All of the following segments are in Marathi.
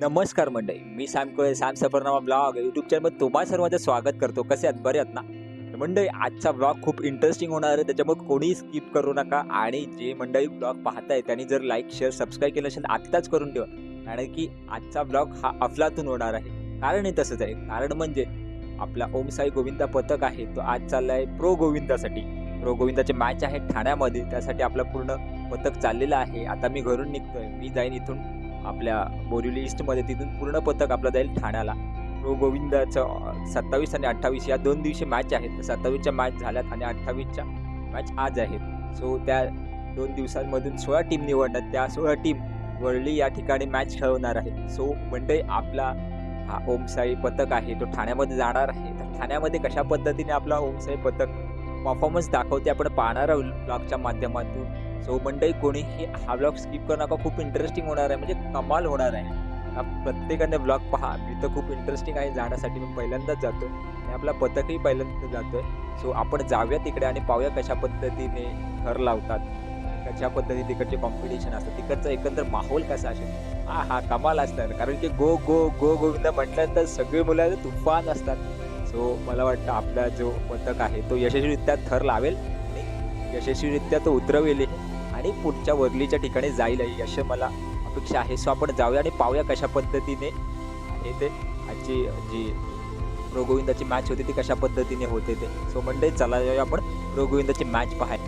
नमस्कार मंडळी मी Sam Kole Sam Safarnama blog YouTube चॅनलमध्ये तुम्हा सर्वांचं स्वागत करतो. कसे आहात? बरे आहेत ना? मंडळी आजचा ब्लॉग खूप इंटरेस्टिंग होणार आहे त्याच्यामुळे कोणीही स्किप करू नका. आणि जे मंडळी ब्लॉग पाहताय त्यांनी जर लाईक शेअर सबस्क्राईब केलं असेल तर आत्ताच करून ठेवा. कारण की आजचा ब्लॉग हा अफलातून होणार आहे. कारण हे तसंच आहे. कारण म्हणजे आपला ओम साई गोविंदा पथक आहे तो आज चाललाय प्रो गोविंदासाठी प्रो गोविंदाचे मॅच आहे ठाण्यामध्ये त्यासाठी आपलं पूर्ण पथक चाललेलं आहे. आता मी घरून निघतोय. मी जाईन इथून आपल्या बोरिवली ईस्टमध्ये तिथून पूर्ण पथक आपलं जाईल ठाण्याला. प्रो गोविंदाचं सत्तावीस आणि अठ्ठावीस या दोन दिवशी मॅच आहेत. सत्तावीसच्या मॅच झाल्यात आणि अठ्ठावीसच्या मॅच आज आहेत. सो त्या दोन दिवसांमधून सोळा टीम निवडणार त्या सोळा टीम वरळी या ठिकाणी मॅच खेळवणार आहेत. सो मंडई आपला हा ओमसाई पथक आहे. तो ठाण्यामध्ये जाणार आहे. तर ठाण्यामध्ये कशा पद्धतीने आपला ओमसाई पथक परफॉर्मन्स दाखवते आपण पाहणार आहोत. ब्लॉगच्या माध्यमातून. सो मंडई कोणीही हा ब्लॉग स्किप करू नका. खूप इंटरेस्टिंग होणार आहे. म्हणजे कमाल होणार आहे. प्रत्येकाने ब्लॉग पहा. मी तर खूप इंटरेस्टिंग आहे. जाण्यासाठी मी पहिल्यांदाच जातो आणि आपला पथकही पहिल्यांदा जातोय. सो आपण जाऊया तिकडे आणि पाहूया कशा पद्धतीने घर लावतात. कशा पद्धतीने तिकडचे कॉम्पिटिशन असतं तिकडचा एकंदर माहोल कसा असेल? हा हा कमाल असणार. कारण की गो गो गो गोविंद म्हटल्यानंतर सगळे मुलं तुफान असतात. सो मला वाटतं आपला जो पथक आहे तो यशस्वीरित्या थर लावेल आणि यशस्वीरित्या तो उतरवेल. आणि पुढच्या वरलीच्या ठिकाणी जाईल अशी मला अपेक्षा आहे. सो आपण जाऊया आणि पाहूया कशा पद्धतीने हे ते. आजची जी रोगोविंदाची गोविंदाची मॅच होती ती कशा पद्धतीने होते ते. सो मंडळी चला जाऊया आपण रोगोविंदाची मॅच पाहाय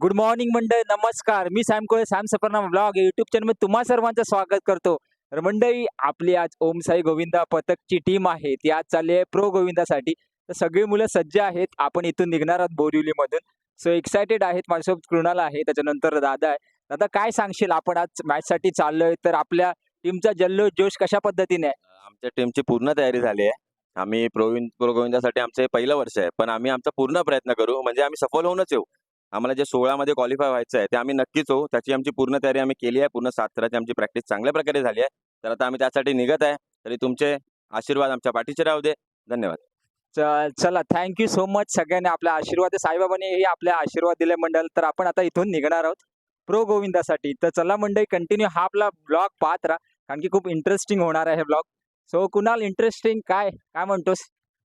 गुड मॉर्निंग मंडळी नमस्कार. मी Sam Kole Sam Safarnama blog. YouTube चॅनलमध्ये तुम्हा सर्वांचं स्वागत करतो. तर मंडळी आपली आज ओम साई गोविंदा पथकची टीम आहे. ती आज चालली आहे प्रो गोविंदासाठी. तर सगळी मुलं सज्ज आहेत. आपण इथून निघणार आहोत बोरिवलीमधून. सो एक्सायटेड आहेत. माझ्यासोबत कृणाल आहे. त्याच्यानंतर दादा आहे. दादा काय सांगशील? आपण आज मॅचसाठी चाललोय. तर आपल्या टीमचा जल्लोष जोश कशा पद्धतीने आहे? आमच्या टीमची पूर्ण तयारी झाली आहे. आम्ही प्रोविंद प्रोगोविंदासाठी आमचं हे पहिलं वर्ष आहे. पण आम्ही आमचा पूर्ण प्रयत्न करू. म्हणजे आम्ही सफल होऊनच येऊ. आम्हाला जे सोळामध्ये क्वालिफाय व्हायचं आहे ते आम्ही नक्कीच होऊ. त्याची आमची पूर्ण तयारी आम्ही केली आहे. पूर्ण सातराची आमची प्रॅक्टिस चांगल्या प्रकारे झाली आहे. तर आता आम्ही त्यासाठी निघत आहे. तरी तुमचे आशीर्वाद आमच्या पाठीचे राहू दे. धन्यवाद. चला थँक्यू सो मच सगळ्यांनी आपल्या आशीर्वाद साईबाबांनी हे आपल्या आशीर्वाद दिले मंडळ. तर आपण आता इथून निघणार आहोत प्रो गोविंदासाठी. तर चला मंडळी कंटिन्यू हा आपला ब्लॉग पाहत राहा कारण की खूप इंटरेस्टिंग होणार आहे ब्लॉग सो कुणाल इंटरेस्टिंग काय? काय म्हणतोस?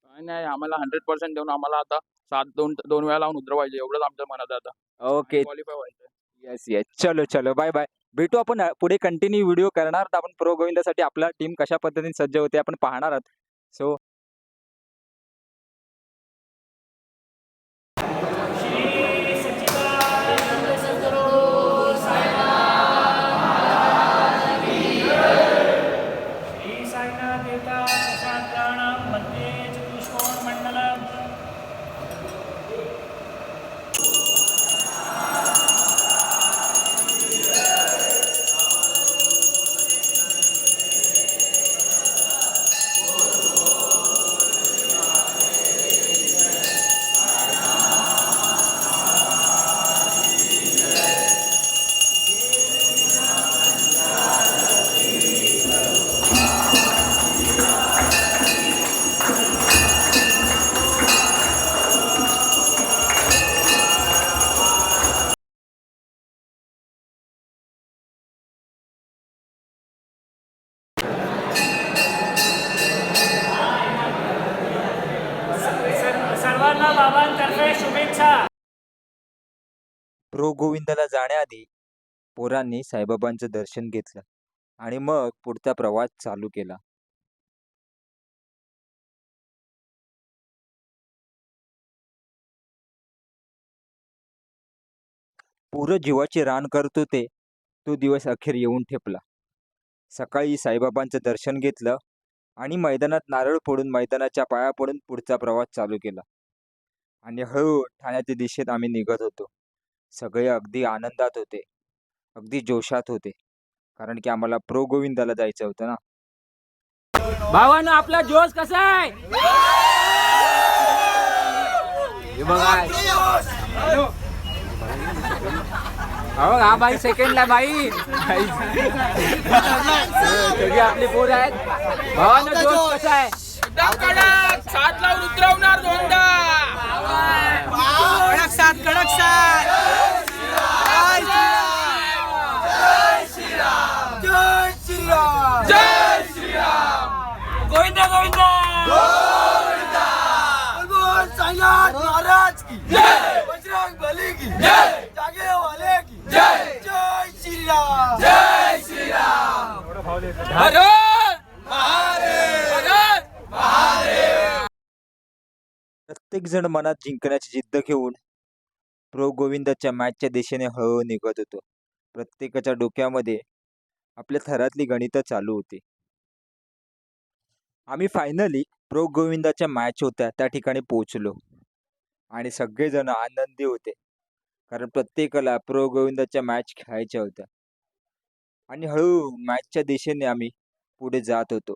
काय नाही आम्हाला हंड्रेड पर्सेंट देऊन आम्हाला आता सात दोन दोन वेळा लावून उतरवायचे एवढंच आमच्या मनात आता. ओके क्वालिफाय व्हायचं येस येस चलो चलो. बाय बाय भेटू आपण पुढे कंटिन्यू व्हिडिओ करणार. आहोत आपण प्रो गोविंदासाठी आपला टीम कशा पद्धतीने सज्ज होते आपण पाहणार आहोत. श्री साईनाथ देवता प्रसाद प्राणम मध्ये चतुष्कोण प्रो जाण्याआधी पोरांनी साईबाबांचं दर्शन घेतलं आणि मग पुढचा प्रवास चालू केला. पूर जीवाची रान करत होते तो दिवस अखेर येऊन ठेपला. सकाळी साईबाबांचं दर्शन घेतलं आणि मैदानात नारळ फोडून मैदानाच्या पाया पडून पुढचा प्रवास चालू केला. आणि हळू ठाण्याच्या दिशेत आम्ही निघत होतो. सगळे अगदी आनंदात होते. अगदी जोशात होते. कारण की आम्हाला प्रो गोविंदाला जायचं होतं ना. भावानं आपला जोश कसा आहे? हे हो हा बाई सेकंडला बाई. सगळी आपली पोर आहेत. भावानं जोश कसा आहे? सात लावून उतरवणार दोनदा. साथ कडक साथ। जय महाराज जय। जय। प्रत्येक जण मनात जिंकण्याची जिद्द घेऊन प्रो गोविंदाच्या मॅचच्या दिशेने हळूहळू निघत होतो. प्रत्येकाच्या डोक्यामध्ये आपल्या थरातली गणितं चालू होती. आम्ही फायनली प्रो गोविंदाच्या मॅच होत्या त्या ठिकाणी पोहोचलो. आणि सगळेजण आनंदी होते. कारण प्रत्येकाला प्रो गोविंदाच्या मॅच खेळायच्या होत्या. आणि हळूहळू मॅचच्या दिशेने आम्ही पुढे जात होतो.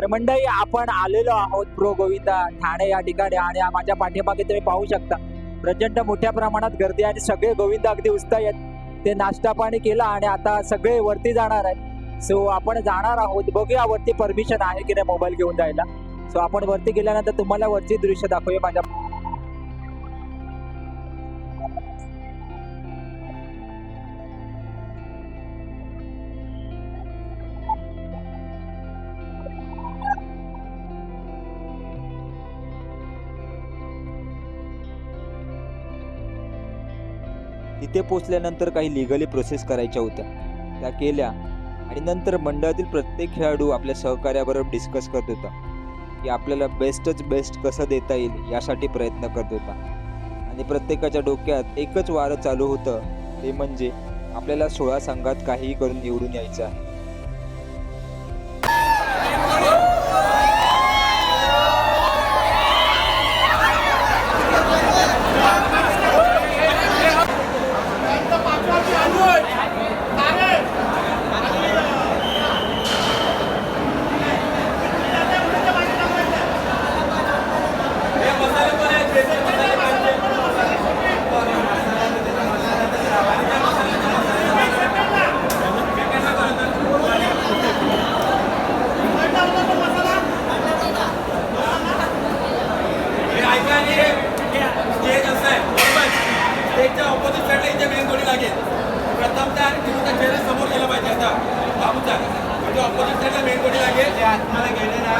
तर मंडळी आपण आलेलो आहोत प्रो गोविंदा ठाणे या ठिकाणी आणि माझ्या पाठीमागे तुम्ही पाहू शकता प्रचंड मोठ्या प्रमाणात गर्दी आणि सगळे गोविंद अगदी उत्साही आहेत. ते नाश्ता पाणी केला आणि आता सगळे वरती जाणार आहेत. सो आपण जाणार आहोत. बघूया वरती परमिशन आहे की नाही मोबाईल घेऊन जायला. सो आपण वरती गेल्यानंतर तुम्हाला वरची दृश्य दाखवूया माझ्या तिथे पोचल्यानंतर काही लिगली प्रोसेस करायच्या होत्या. त्या केल्या आणि नंतर मंडळातील प्रत्येक खेळाडू आपल्या सहकार्याबरोबर डिस्कस करत होता. की आपल्याला बेस्टच बेस्ट कसं देता येईल यासाठी प्रयत्न करत होता. आणि प्रत्येकाच्या डोक्यात एकच वारं चालू होतं ते म्हणजे आपल्याला सोळा संघात काहीही करून निवडून यायचं आहे. साईडला इथे मेन गोळी लागेल. प्रथमतः आणि तिथूचा चेहरा समोर गेला पाहिजे आता. बाबूचा. म्हणजे ऑपोजिट साईडला मेन गोळी लागेल. जे आतमध्ये गेले ना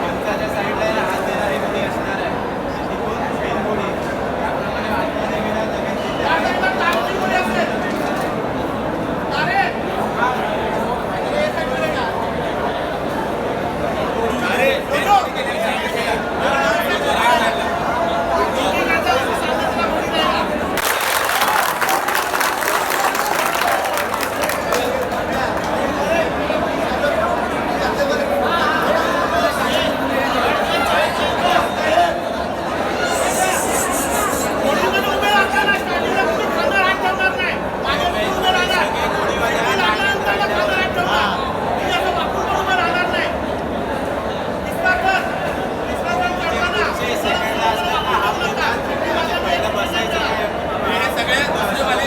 पंचाच्या साईडला आहे ना, Vale, vale.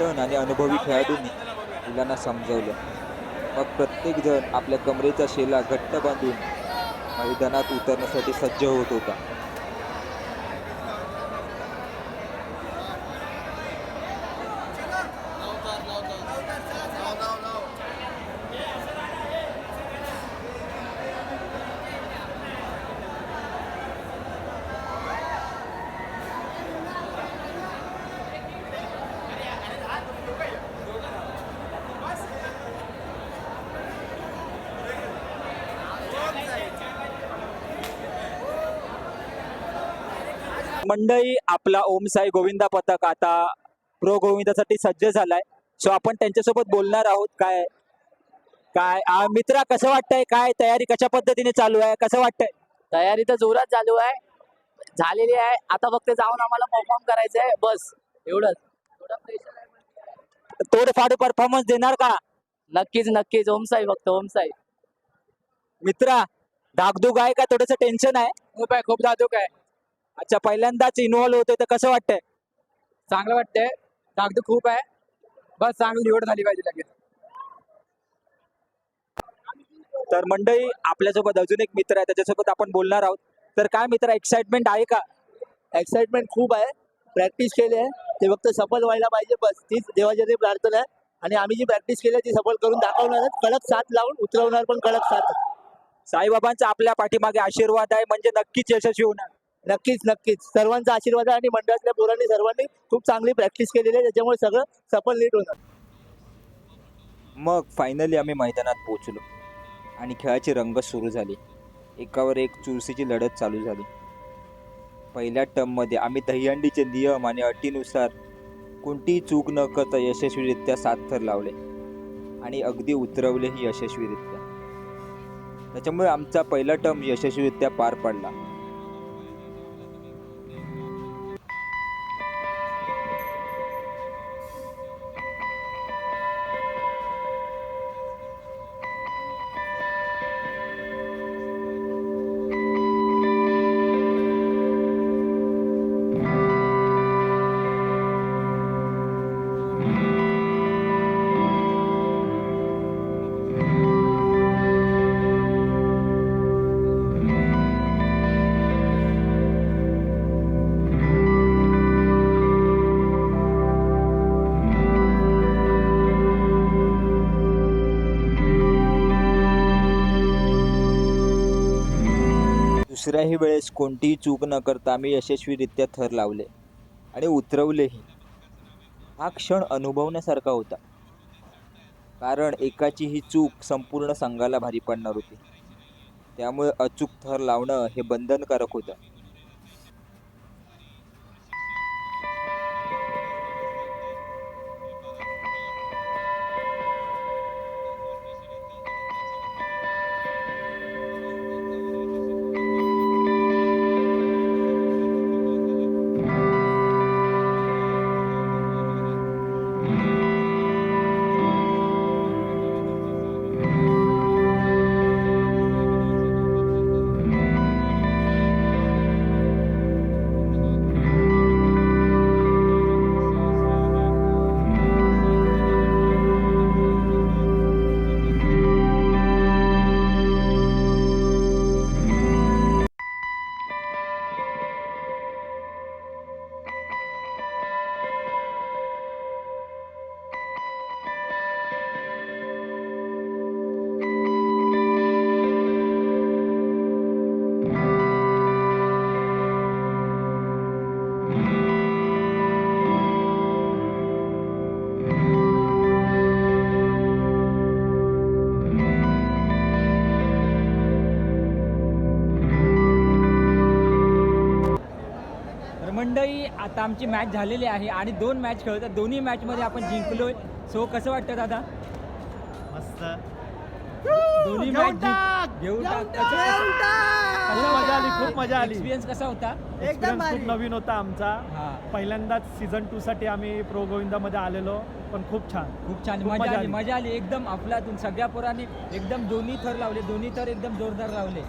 पॅटर्न आणि अनुभवी खेळाडूंनी मुलांना समजवलं. मग प्रत्येकजण आपल्या कमरेचा शेला घट्ट बांधून मैदानात उतरण्यासाठी सज्ज होत होता. मंडळी आपला ओम साई गोविंदा पथक आता प्रो गोविंदासाठी सज्ज झालाय. सो आपण त्यांच्यासोबत बोलणार आहोत काय? काय? मित्रा कसं वाटतंय? काय? तयारी कशा पद्धतीने चालू आहे? कसं वाटतंय? तयारी तर जोरात चालू आहे. झालेली आहे. आता फक्त जाऊन आम्हाला परफॉर्म करायचं आहे बस. एवढंच. आहे. तोडफाड परफॉर्मन्स देणार का? नक्कीच नक्कीच. ओम साई फक्त ओम साई. मित्रा धाकधूक आहे का? थोडस टेन्शन आहे? खूप आहे खूप धातूक आहे. अच्छा पहिल्यांदाच इन्व्हॉल्व्ह होतोय तर कसं वाटतंय? चांगलं वाटतंय. कागद खूप आहे. बस चांगली निवड झाली पाहिजे लगेच. तर मंडळी आपल्यासोबत अजून एक मित्र आहे. त्याच्यासोबत आपण बोलणार आहोत. तर काय मित्र एक्साइटमेंट आहे का? एक्साइटमेंट खूप आहे. प्रॅक्टिस केली आहे. ते फक्त सफल व्हायला पाहिजे. बस तीच देवाची प्रार्थना आहे. आणि आम्ही जी प्रॅक्टिस केली आहे ती सफल करून दाखवणार कडक साथ लावून उतरवणार पण कडक साथ. साईबाबांचा आपल्या पाठीमागे आशीर्वाद आहे. म्हणजे नक्कीच यशस्वी होणार. नक्कीच नक्कीच. सर्वांचा आशीर्वाद आहे आणि मंडळातल्या पोरांनी सर्वांनी खूप चांगली प्रॅक्टिस केलेली आहे. त्याच्यामुळे सगळं सफल नीट होणार. मग फायनली आम्ही मैदानात पोहोचलो. आणि खेळाची रंगत सुरू झाली. एकावर एक चुरशीची लढत चालू झाली. पहिल्या टर्ममध्ये आम्ही दहीहंडीचे नियम आणि अटीनुसार कोणतीही चूक न करता यशस्वीरित्या सात थर लावले. आणि अगदी उतरवलेही यशस्वीरित्या. त्याच्यामुळे आमचा पहिला टर्म यशस्वीरित्या पार पडला. दुसऱ्याही वेळेस कोणतीही चूक न करता मी यशस्वीरित्या थर लावले आणि उतरवलेही. हा क्षण अनुभवण्यासारखा होता. कारण एकाची ही चूक संपूर्ण संघाला भारी पडणार होती. त्यामुळे अचूक थर लावणं हे बंधनकारक होतं. आता आमची मॅच झालेली आहे आणि दोन मॅच खेळतात दोन्ही मॅचमध्ये आपण जिंकलोय. सो कसं वाटतं दादा? मस्त. दोन्ही मॅच घेऊन टाक! खूप मजा आली खूप मजा आली. एक्सपिरियन्स कसा होता? एक्सपिरियन्स खूप नवीन होता आमचा. हा. पहिल्यांदाच सीझन टू साठी आम्ही प्रो गोविंदामध्ये आलेलो पण खूप छान. खूप छान. खूप मजा मजा आली आली. मजा आली. एकदम अफलातून सगळ्या पोरांनी एकदम दोन्ही थर लावले. दोन्ही थर एकदम जोरदार लावले.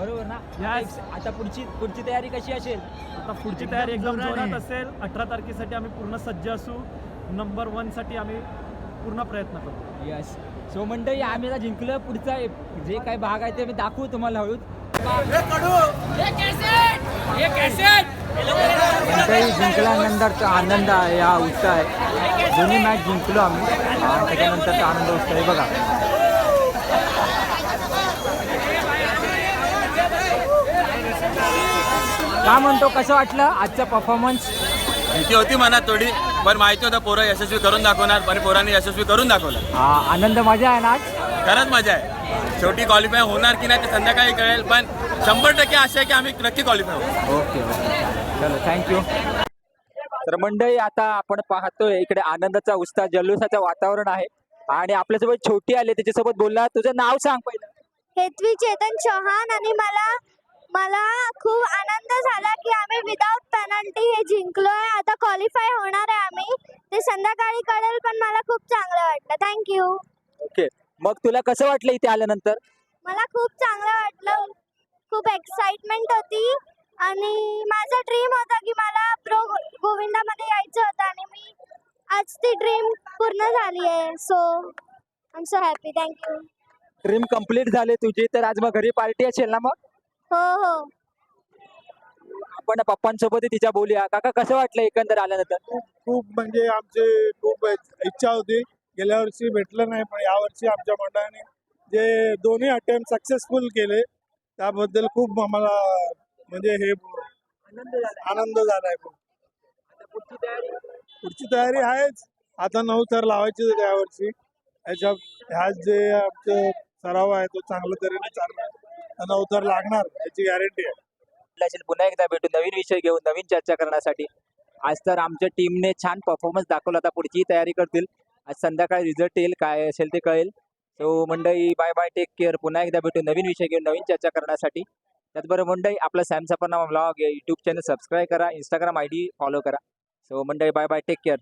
बरोबर ना? आता Yes. एक- आता पुढची पुढची तयारी कशी असेल? आता पुढची एकदम तयारी एकदम. जोरात. असेल. अठरा तारखेसाठी आम्ही पूर्ण सज्ज असू. नंबर वनसाठी आम्ही पूर्ण प्रयत्न करू. यस सो मंडळी आम्ही आता जिंकलं पुढचा एक- जे काही भाग आहे ते मी दाखवू तुम्हाला हळूच. मंडळी जिंकल्यानंतरचा आनंद आहे हा उत्साह आहे. दोन्ही मॅच जिंकलो आम्ही. आणि त्याच्यानंतरचा आनंद उत्साह आहे बघा. काय म्हणतो कसं वाटलं आजचा परफॉर्मन्स भीती होती मनात थोडी पण माहिती होतं पोरं यशस्वी करून दाखवणार आणि पोरांनी यशस्वी करून दाखवलं. आनंद मजा आहे ना आज? खरंच मजा आहे. शेवटी क्वालिफाय होणार की नाही ते संध्याकाळी कळेल पण शंभर टक्के आशा आहे की आम्ही नक्की क्वालिफाय होऊ. Okay okay. चलो थँक्यू तर तर मंडळी आता आपण पाहतोय इकडे आनंदाचा उत्साह जल्लोषाचं वातावरण आहे. आणि आपल्यासोबत छोटी आले त्याच्यासोबत बोलला. तुझं नाव सांग पहिलं. हेतवी चेतन चौहान आणि मला मला खूप आनंद झाला की आम्ही विदाउट पेनल्टी हे जिंकलोय. आता क्वालिफाय होणार आहे आम्ही. ते संध्याकाळी कळेल पण मला खूप चांगलं वाटलं. Thank you okay. मग तुला कसं वाटलं इथे आल्यानंतर? मला खूप चांगलं वाटलं. खूप एक्साइटमेंट होती. आणि माझं ड्रीम होतं की मला प्रो गोविंदामध्ये यायचं होतं आणि मी आज ती ड्रीम पूर्ण झाली आहे. So I am so happy thank you dream complete झाले तुझी तर आज मग घरी पार्टी असेल ना मग? हो हो. आपण पप्पांसोबत तिच्या बोलूया. काका कसं वाटलं एकंदर आल्यानंतर? खूप म्हणजे आमचे खूप इच्छा होती. गेल्या वर्षी भेटलं नाही पण यावर्षी आमच्या मंडळाने जे दोन्ही अटेम्प्ट सक्सेसफुल केले त्याबद्दल खूप आम्हाला म्हणजे हे आनंद झालाय खूप पुढची तयारी? आहेच. आता नऊ थर लावायचे यावर्षी ह्याच्या ह्या जे आमचे सराव आहे तो चांगल्या तऱ्हेने चालणार. नऊ थर लागणार याची गॅरंटी आहे. पुन्हा एकदा भेटू. नवीन विषय घेऊन नवीन चर्चा करण्यासाठी. आज तर आमच्या टीमने छान परफॉर्मन्स दाखवला. आता पुढची तयारी करतील. आज संध्याकाळी रिझल्ट येईल काय असेल ते कळेल. सो मंडई बाय बाय टेक केअर पुन्हा एकदा भेटू नवीन विषय घेऊन नवीन चर्चा करण्यासाठी. त्याचबरोबर मंडई आपला Sam Safarnama blog YouTube channel subscribe करा. इंस्टाग्राम आय डी फॉलो करा. सो मंडई बाय बाय टेक केअर